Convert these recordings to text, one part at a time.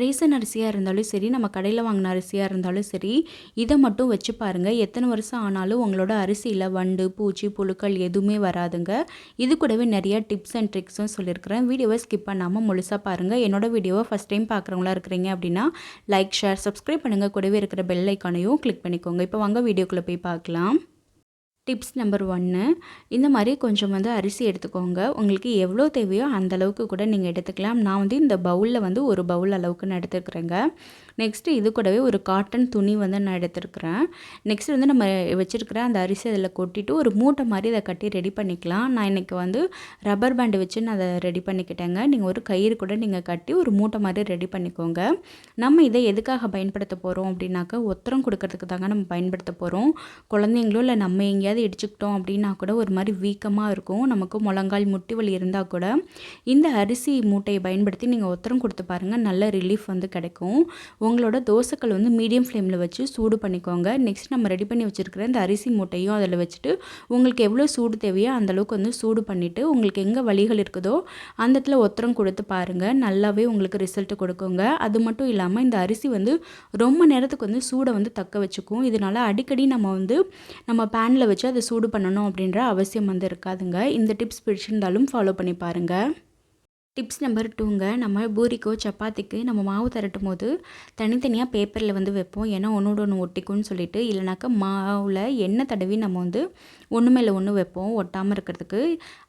Ration அரிசியாக இருந்தாலும் சரி நம்ம கடையில் வாங்கின அரிசியாக இருந்தாலும் சரி இதை மட்டும் வச்சு பாருங்கள் எத்தனை வருஷம் ஆனாலும் உங்களோட அரிசியில் வண்டு பூச்சி புழுக்கள் எதுவுமே வராதுங்க. இது கூடவே நிறைய டிப்ஸ் அண்ட் ட்ரிக்ஸும் சொல்லியிருக்கிறேன். வீடியோவை ஸ்கிப் பண்ணாமல் முழுசாக பாருங்கள் என்னோட வீடியோவை ஃபஸ்ட் டைம் பார்க்குறவங்களா இருக்கிறீங்க அப்படின்னா லைக் ஷேர் சப்ஸ்கிரைப் பண்ணுங்கள் கூடவே இருக்கிற பெல் ஐக்கானையும் கிளிக் பண்ணிக்கோங்க. இப்போ வாங்க வீடியோக்குள்ளே போய் பார்க்கலாம். டிப்ஸ் நம்பர் ஒன்று இந்த மாதிரி கொஞ்சம் வந்து அரிசி எடுத்துக்கோங்க. உங்களுக்கு எவ்வளோ தேவையோ அந்த அளவுக்கு கூட நீங்கள் எடுத்துக்கலாம். நான் வந்து இந்த பவுலில் வந்து ஒரு பவுல் அளவுக்கு நான் எடுத்துக்கிறேங்க. நெக்ஸ்ட்டு இது கூடவே ஒரு காட்டன் துணி வந்து நான் எடுத்துருக்குறேன் நெக்ஸ்ட் வந்து நம்ம வச்சுருக்கிற அந்த அரிசி அதில் கொட்டிட்டு ஒரு மூட்டை மாதிரி அதை கட்டி ரெடி பண்ணிக்கலாம். நான் இன்றைக்கி வந்து ரப்பர் பேண்டு வச்சு நான் அதை ரெடி பண்ணிக்கிட்டேங்க. நீங்கள் ஒரு கயிறு கூட நீங்கள் கட்டி ஒரு மூட்டை மாதிரி ரெடி பண்ணிக்கோங்க. நம்ம இதை எதுக்காக பயன்படுத்த போகிறோம் அப்படின்னாக்கா ஒத்தரம் கொடுக்கறதுக்கு தாங்க நம்ம பயன்படுத்த போகிறோம் குழந்தைங்களோ இல்லை நம்ம எங்கேயாவது இடிச்சுக்கிட்டோம் அப்படின்னா கூட ஒரு மாதிரி வீக்கமாக இருக்கும். நமக்கு முழங்கால் முட்டி வலி இருந்தால் கூட இந்த அரிசி மூட்டையை பயன்படுத்தி நீங்கள் ஒத்தரம் கொடுத்து பாருங்கள் நல்ல ரிலீஃப் வந்து கிடைக்கும். உங்களோட தோசைக்கல் வந்து மீடியம் ஃப்ளேமில் வச்சு சூடு பண்ணிக்கோங்க. நெக்ஸ்ட் நம்ம ரெடி பண்ணி வச்சுருக்கிற இந்த அரிசி மூட்டையும் அதில் வச்சுட்டு உங்களுக்கு எவ்வளோ சூடு தேவையோ அந்தளவுக்கு வந்து சூடு பண்ணிவிட்டு உங்களுக்கு எங்கே வழிகள் இருக்குதோ அந்த இடத்துல ஒத்தரம் கொடுத்து பாருங்கள் நல்லாவே உங்களுக்கு ரிசல்ட் கொடுக்குங்க. அது மட்டும் இல்லாமல் இந்த அரிசி வந்து ரொம்ப நேரத்துக்கு வந்து சூடை வந்து தக்க வச்சுக்கும். இதனால் அடிக்கடி நம்ம வந்து நம்ம பேனில் வச்சு அதை சூடு பண்ணணும் அப்படின்ற அவசியம் வந்து இருக்காதுங்க. இந்த டிப்ஸ் பிடிச்சிருந்தாலும் ஃபாலோ பண்ணி பாருங்கள் டிப்ஸ் நம்பர் டூங்க நம்ம பூரிக்கோ சப்பாத்திக்கு நம்ம மாவு திரட்டும் போது தனித்தனியாக பேப்பரில் வந்து வைப்போம். ஏன்னா ஒன்றோட ஒன்று ஒட்டிக்கும்னு சொல்லிட்டு இல்லைனாக்கா மாவில் எண்ணெய் தடவி நம்ம வந்து ஒன்று மேலே ஒன்று வைப்போம் ஒட்டாமல் இருக்கிறதுக்கு.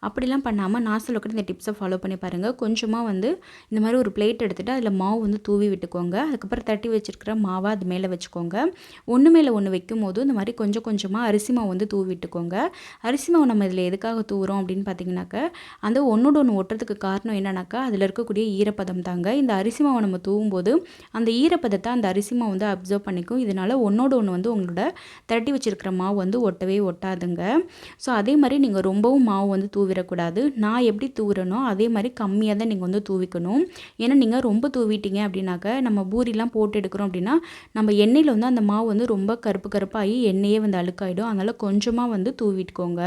அப்படிலாம் பண்ணாமல் நான் சொல்லக்கூட இந்த டிப்ஸை ஃபாலோ பண்ணி பாருங்கள் கொஞ்சமாக வந்து இந்த மாதிரி ஒரு பிளேட் எடுத்துகிட்டு அதில் மாவு வந்து தூவி விட்டுக்கோங்க. அதுக்கப்புறம் தட்டி வச்சுருக்கிற மாவை அது மேலே வச்சுக்கோங்க. ஒன்று மேலே ஒன்று வைக்கும் போது இந்த மாதிரி கொஞ்சம் கொஞ்சமாக அரிசி மாவு வந்து தூவி விட்டுக்கோங்க. அரிசி மாவு நம்ம இதில் எதுக்காக தூவுறோம் அப்படின்னு பார்த்தீங்கன்னாக்கா அந்த ஒன்றோட ஒன்று ஒட்டுறதுக்கு காரணம் என்ன என்னன்னாக்கா அதில் இருக்கக்கூடிய ஈரப்பதம் தாங்க. இந்த அரிசி மாவை நம்ம தூவும்போது அந்த ஈரப்பதத்தை அந்த அரிசி மாவு வந்து அப்சர்வ் பண்ணிக்கும். இதனால் ஒன்றோட ஒன்று வந்து உங்களோட திரட்டி வச்சுருக்கிற மாவு வந்து ஒட்டவே ஒட்டாதுங்க. ஸோ அதே மாதிரி நீங்கள் ரொம்பவும் மாவு வந்து தூவிடக்கூடாது. நான் எப்படி தூவுறனோ அதே மாதிரி கம்மியாக தான் நீங்கள் வந்து தூவிக்கணும். ஏன்னா நீங்கள் ரொம்ப தூவிட்டீங்க அப்படின்னாக்க நம்ம பூரிலாம் போட்டு எடுக்கிறோம் அப்படின்னா நம்ம எண்ணெயில் வந்து அந்த மாவு வந்து ரொம்ப கருப்பு கருப்பாகி எண்ணெயே வந்து அழுக்காயிடும். அதனால் கொஞ்சமாக வந்து தூவிட்டுக்கோங்க.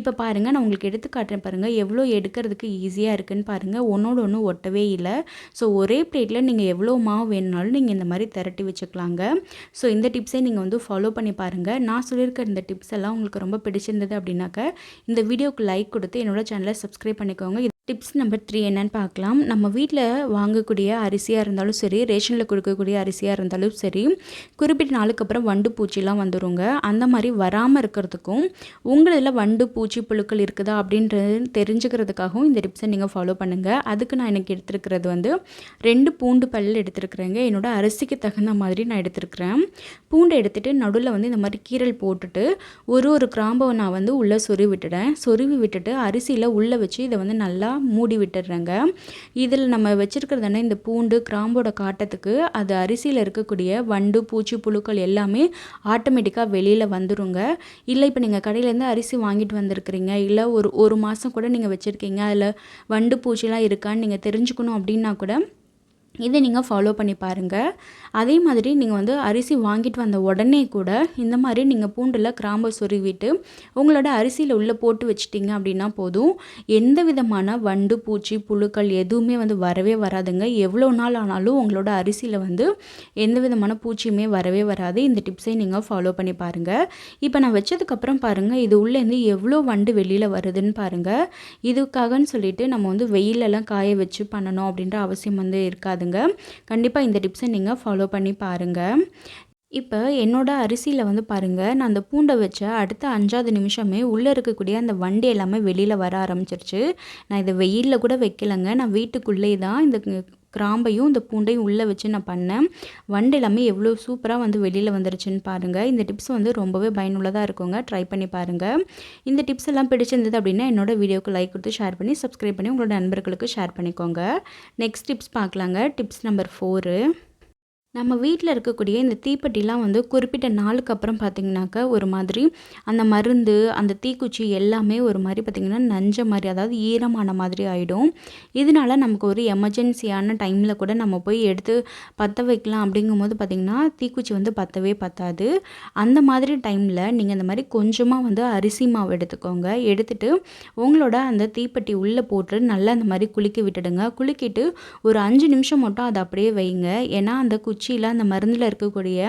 இப்போ பாருங்கள் நான் உங்களுக்கு எடுத்து காட்டுறேன் பாருங்கள் எவ்வளோ எடுக்கிறதுக்கு ஈஸியாக இருக்குன்னு பாருங்கள் பாருங்கள் ஒன்றோட ஒன்று ஒட்டவே இல்லை. ஸோ ஒரே பிளேட்டில் நீங்கள் எவ்வளோ மாவு வேணுனாலும் நீங்கள் இந்த மாதிரி திரட்டி வச்சுக்கலாங்க. ஸோ இந்த டிப்ஸை நீங்கள் வந்து ஃபாலோ பண்ணி பாருங்கள் நான் சொல்லியிருக்க இந்த டிப்ஸ் எல்லாம் உங்களுக்கு ரொம்ப பிடிச்சிருந்தது அப்படின்னாக்க இந்த வீடியோக்கு லைக் கொடுத்து என்னோடய சேனலை சப்ஸ்கிரைப் பண்ணிக்கோங்க. டிப்ஸ் நம்பர் த்ரீ என்னென்னு பார்க்கலாம். நம்ம வீட்டில் வாங்கக்கூடிய அரிசியாக இருந்தாலும் சரி ரேஷனில் கொடுக்கக்கூடிய அரிசியாக இருந்தாலும் சரி குறிப்பிட்ட நாளுக்கு அப்புறம் வண்டு பூச்சிலாம் வந்துடுங்க அந்த மாதிரி வராமல் இருக்கிறதுக்கும் உங்களில் வண்டு பூச்சி புழுக்கள் இருக்குதா அப்படின்றது தெரிஞ்சுக்கிறதுக்காகவும் இந்த டிப்ஸை நீங்கள் ஃபாலோ பண்ணுங்கள் அதுக்கு நான் எனக்கு எடுத்துருக்கிறது வந்து ரெண்டு பூண்டு பல் எடுத்துருக்குறேங்க. என்னோடய அரிசிக்கு தகுந்த மாதிரி நான் எடுத்துருக்குறேன். பூண்டை எடுத்துகிட்டு நடுவில் வந்து இந்த மாதிரி கீரல் போட்டுட்டு ஒரு ஒரு கிராம்பை நான் வந்து உள்ளே சொருவி விட்டுட்டேன். சொருவி விட்டுட்டு அரிசியில் உள்ளே வச்சு இதை வந்து நல்லா மூடி விட்டுடுறேங்க. இதில் நம்ம வச்சுருக்கிறதுனா இந்த பூண்டு கிராம்போட காட்டத்துக்கு அது அரிசியில் இருக்கக்கூடிய வண்டு பூச்சி புழுக்கள் எல்லாமே ஆட்டோமேட்டிக்காக வெளியில் வந்துடுங்க இல்லை இப்போ நீங்கள் கடையிலேருந்து அரிசி வாங்கிட்டு வந்திருக்கிறீங்க. இல்லை ஒரு ஒரு மாதம் கூட நீங்கள் வச்சுருக்கீங்க. அதில் வண்டு பூச்சிலாம் இருக்கான்னு நீங்கள் தெரிஞ்சுக்கணும் அப்படின்னா கூட இதை நீங்கள் ஃபாலோ பண்ணி பாருங்கள் அதே மாதிரி நீங்கள் வந்து அரிசி வாங்கிட்டு வந்த உடனே கூட இந்த மாதிரி நீங்கள் பூண்டில் கிராம்பை சொருவிட்டு உங்களோட அரிசியில் உள்ளே போட்டு வச்சிட்டிங்க அப்படின்னா போதும். எந்த விதமான வண்டு பூச்சி புழுக்கள் எதுவுமே வந்து வரவே வராதுங்க. எவ்வளோ நாள் ஆனாலும் உங்களோட அரிசியில் வந்து எந்த விதமான பூச்சியுமே வரவே வராது. இந்த டிப்ஸை நீங்கள் ஃபாலோ பண்ணி பாருங்கள் இப்போ நான் வச்சதுக்கப்புறம் பாருங்கள் இது உள்ளேருந்து எவ்வளோ வண்டு வெளியில் வருதுன்னு பாருங்கள் இதுக்காகன்னு சொல்லிட்டு நம்ம வந்து வெயிலெல்லாம் காய வச்சு பண்ணணும் அப்படின்ற அவசியம் வந்து இருக்காது இருக்காதுங்க கண்டிப்பாக இந்த டிப்ஸை நீங்கள் ஃபாலோ பண்ணி பாருங்கள் இப்போ என்னோடய அரிசியில் வந்து பாருங்கள் நான் அந்த பூண்டை வச்ச அடுத்த அஞ்சாவது நிமிஷமே உள்ளே இருக்கக்கூடிய அந்த வண்டி எல்லாமே வெளியில் வர ஆரம்பிச்சிருச்சு. நான் இதை வெயிலில் கூட வைக்கலைங்க. நான் வீட்டுக்குள்ளே தான் இந்த கிராம்பையும் இந்த பூண்டையும் உள்ளே வச்சு நான் பண்ணேன். வண்டு எல்லாமே எவ்வளோ சூப்பராக வந்து வெளியில் வந்துருச்சுன்னு பாருங்கள் இந்த டிப்ஸ் வந்து ரொம்பவே பயனுள்ளதாக இருக்குங்க. ட்ரை பண்ணி பாருங்கள் இந்த டிப்ஸ் எல்லாம் பிடிச்சிருந்தது அப்படின்னா என்னோட வீடியோக்கு லைக் கொடுத்து ஷேர் பண்ணி சப்ஸ்கிரைப் பண்ணி உங்களோட நண்பர்களுக்கு ஷேர் பண்ணிக்கோங்க. நெக்ஸ்ட் டிப்ஸ் பார்க்கலாங்க. டிப்ஸ் நம்பர் ஃபோரு நம்ம வீட்டில் இருக்கக்கூடிய இந்த தீப்பெட்டிலாம் வந்து குறிப்பிட்ட நாளுக்கு அப்புறம் பார்த்திங்கனாக்கா ஒரு மாதிரி அந்த மருந்து அந்த தீக்குச்சி எல்லாமே ஒரு மாதிரி பார்த்திங்கன்னா நஞ்ச மாதிரி அதாவது ஈரமான மாதிரி ஆகிடும் இதனால நமக்கு ஒரு எமர்ஜென்சியான டைமில் கூட நம்ம போய் எடுத்து பற்ற வைக்கலாம் அப்படிங்கும்போது பார்த்திங்கன்னா தீக்குச்சி வந்து பற்றவே பற்றாது அந்த மாதிரி டைமில் நீங்கள் இந்த மாதிரி கொஞ்சமாக வந்து அரிசி மாவு எடுத்துக்கோங்க. எடுத்துகிட்டு உங்களோட அந்த தீப்பெட்டி உள்ளே போட்டு நல்லா அந்த மாதிரி குளிக்க விட்டுடுங்க. குளிக்கிட்டு ஒரு அஞ்சு நிமிஷம் மட்டும் அதை அப்படியே வைங்க. ஏன்னா அந்த குச்சி குச்சியில் அந்த மருந்தில் இருக்கக்கூடிய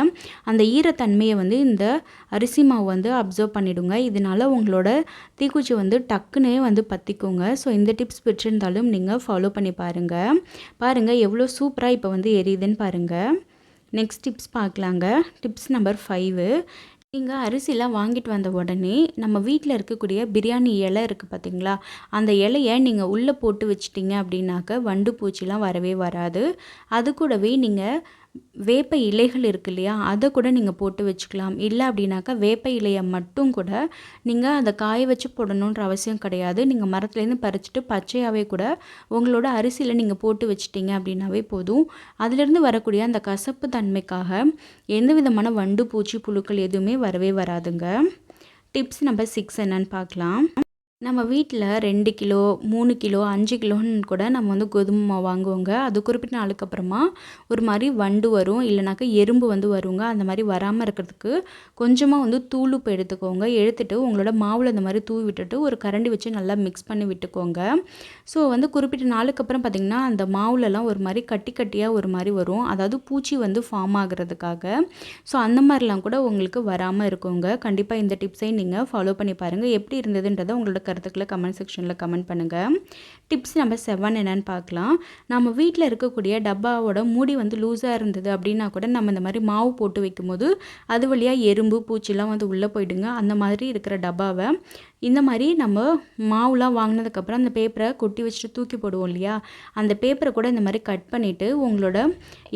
அந்த ஈரத்தன்மையை வந்து இந்த அரிசி மாவு வந்து அப்சர்வ் பண்ணிவிடுங்க இதனால் உங்களோட தீக்குச்சி வந்து டக்குன்னே வந்து பற்றிக்கோங்க ஸோ இந்த டிப்ஸ் பிடிச்சிருந்தாலும் நீங்கள் ஃபாலோ பண்ணி பாருங்கள் பாருங்கள் எவ்வளோ சூப்பராக இப்போ வந்து எரியுதுன்னு பாருங்கள் நெக்ஸ்ட் டிப்ஸ் பார்க்கலாங்க டிப்ஸ் நம்பர் ஃபைவு நீங்கள் அரிசிலாம் வாங்கிட்டு வந்த உடனே நம்ம வீட்டில் இருக்கக்கூடிய பிரியாணி இலை இருக்குது பார்த்தீங்களா அந்த இலையை நீங்கள் உள்ளே போட்டு வச்சிட்டிங்க அப்படின்னாக்க வண்டு பூச்சிலாம் வரவே வராது. அது கூடவே நீங்கள் வேப்ப இலைகள் இருக்கு இல்லையா? அதை கூட நீங்கள் போட்டு வச்சுக்கலாம். இல்லை அப்படின்னாக்கா வேப்ப இலையை மட்டும் கூட நீங்கள் அதை காய வச்சு போடணுன்ற அவசியம் கிடையாது. நீங்கள் மரத்துலேருந்து பறிச்சுட்டு பச்சையாகவே கூட உங்களோட அரிசியில் நீங்கள் போட்டு வச்சிட்டிங்க அப்படின்னாவே போதும். அதுலேருந்து வரக்கூடிய அந்த கசப்பு தன்மைக்காக எந்த விதமான வண்டு பூச்சி புழுக்கள் எதுவுமே வரவே வராதுங்க. டிப்ஸ் நம்பர் சிக்ஸ் என்னன்னு பார்க்கலாம். நம்ம வீட்டில் ரெண்டு கிலோ மூணு கிலோ அஞ்சு கிலோன்னு கூட நம்ம வந்து கோதுமை மாவு வாங்குவோங்க. அது குறிப்பிட்ட நாளுக்கு அப்புறமா ஒரு மாதிரி வண்டு வரும். இல்லைனாக்கா எறும்பு வந்து வருங்க. அந்த மாதிரி வராமல் இருக்கிறதுக்கு கொஞ்சமாக வந்து தூளுப்பு எடுத்துக்கோங்க. எடுத்துகிட்டு உங்களோட மாவில் அந்த மாதிரி தூவி விட்டுட்டு ஒரு கரண்டி வச்சு நல்லா மிக்ஸ் பண்ணி விட்டுக்கோங்க. ஸோ வந்து குறிப்பிட்ட நாளுக்கு அப்புறம் பார்த்திங்கன்னா அந்த மாவுலலாம் ஒரு மாதிரி கட்டி கட்டியாக ஒரு மாதிரி வரும். அதாவது பூச்சி வந்து ஃபார்ம் ஆகிறதுக்காக. ஸோ அந்த மாதிரிலாம் கூட உங்களுக்கு வராமல் இருக்குங்க. கண்டிப்பாக இந்த டிப்ஸை நீங்கள் ஃபாலோ பண்ணி பாருங்கள் எப்படி இருந்ததுன்றதை உங்களோட கருத்துக்களை கமெண்ட் செக்ஷனில் கமெண்ட் பண்ணுங்கள் டிப்ஸ் நம்பர் செவன் என்னென்னு பார்க்கலாம். நம்ம வீட்டில் இருக்கக்கூடிய டப்பாவோட மூடி வந்து லூஸாக இருந்தது அப்படின்னா கூட நம்ம இந்த மாதிரி மாவு போட்டு வைக்கும்போது அது வழியாக எறும்பு பூச்சிலாம் வந்து உள்ளே போயிடுங்க. அந்த மாதிரி இருக்கிற டப்பாவை இந்த மாதிரி நம்ம மாவுலாம் வாங்கினதுக்கப்புறம் அந்த பேப்பரை கொட்டி வச்சுட்டு தூக்கி போடுவோம் இல்லையா? அந்த பேப்பரை கூட இந்த மாதிரி கட் பண்ணிவிட்டு உங்களோட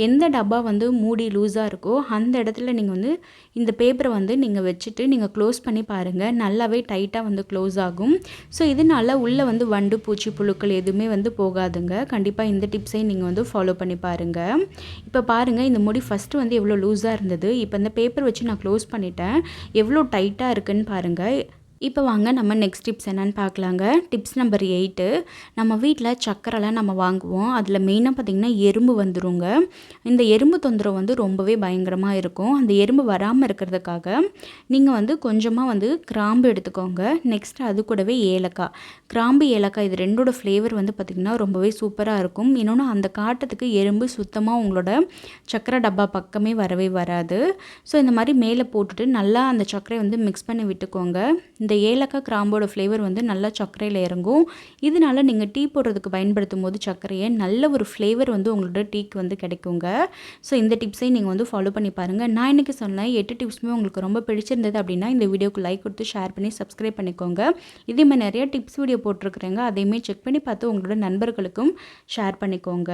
எந்த டப்பா வந்து மூடி லூஸாக இருக்கோ அந்த இடத்துல நீங்கள் வந்து இந்த பேப்பரை வந்து நீங்கள் வச்சுட்டு நீங்கள் க்ளோஸ் பண்ணி பாருங்கள் நல்லாவே டைட்டாக வந்து க்ளோஸ் ஆகும். ஸோ இதனால் உள்ளே வந்து வண்டு பூச்சி புழுக்கள் எதுவுமே வந்து போகாதுங்க. கண்டிப்பாக இந்த டிப்ஸையும் நீங்கள் வந்து ஃபாலோ பண்ணி பாருங்கள் இப்போ பாருங்கள் இந்த முடி ஃபஸ்ட்டு வந்து எவ்வளோ லூஸாக இருந்தது. இப்போ இந்த பேப்பர் வச்சு நான் க்ளோஸ் பண்ணிட்டேன். எவ்வளோ டைட்டாக இருக்குதுன்னு பாருங்கள் இப்போ வாங்க நம்ம நெக்ஸ்ட் டிப்ஸ் என்னென்னு பார்க்கலாங்க. டிப்ஸ் நம்பர் எயிட்டு நம்ம வீட்டில் சக்கரைலாம் நம்ம வாங்குவோம். அதில் மெயினாக பார்த்திங்கன்னா எறும்பு வந்துருங்க. இந்த எறும்பு தொந்தரவு வந்து ரொம்பவே பயங்கரமாக இருக்கும். அந்த எறும்பு வராமல் இருக்கிறதுக்காக நீங்கள் வந்து கொஞ்சமாக வந்து கிராம்பு எடுத்துக்கோங்க. நெக்ஸ்ட் அது கூடவே ஏலக்காய். கிராம்பு ஏலக்காய் இது ரெண்டோட ஃப்ளேவர் வந்து பார்த்திங்கன்னா ரொம்பவே சூப்பராக இருக்கும். இன்னொன்று அந்த காட்டத்துக்கு எறும்பு சுத்தமாக உங்களோட சக்கரை டப்பா பக்கமே வரவே வராது. ஸோ இந்த மாதிரி மேலே போட்டுட்டு நல்லா அந்த சக்கரை வந்து மிக்ஸ் பண்ணி விட்டுக்கோங்க. இந்த ஏலக்காய் கிராம்போட ஃப்ளேவர் வந்து நல்லா சர்க்கரையில் இறங்கும். இதனால் நீங்கள் டீ போடுறதுக்கு பயன்படுத்தும் போது சர்க்கரையை நல்ல ஒரு ஃப்ளேவர் வந்து உங்களோட டீக்கு வந்து கிடைக்குங்க. ஸோ இந்த டிப்ஸையும் நீங்கள் வந்து ஃபாலோ பண்ணி பாருங்கள் நான் இன்றைக்கி சொன்னேன் எட்டு டிப்ஸுமே உங்களுக்கு ரொம்ப பிடிச்சிருந்தது அப்படின்னா இந்த வீடியோக்கு லைக் கொடுத்து ஷேர் பண்ணி சப்ஸ்கிரைப் பண்ணிக்கோங்க. இதே மாதிரி நிறைய டிப்ஸ் வீடியோ போட்டிருக்குறேங்க. அதையுமே செக் பண்ணி பார்த்து உங்களோட நண்பர்களுக்கும் ஷேர் பண்ணிக்கோங்க.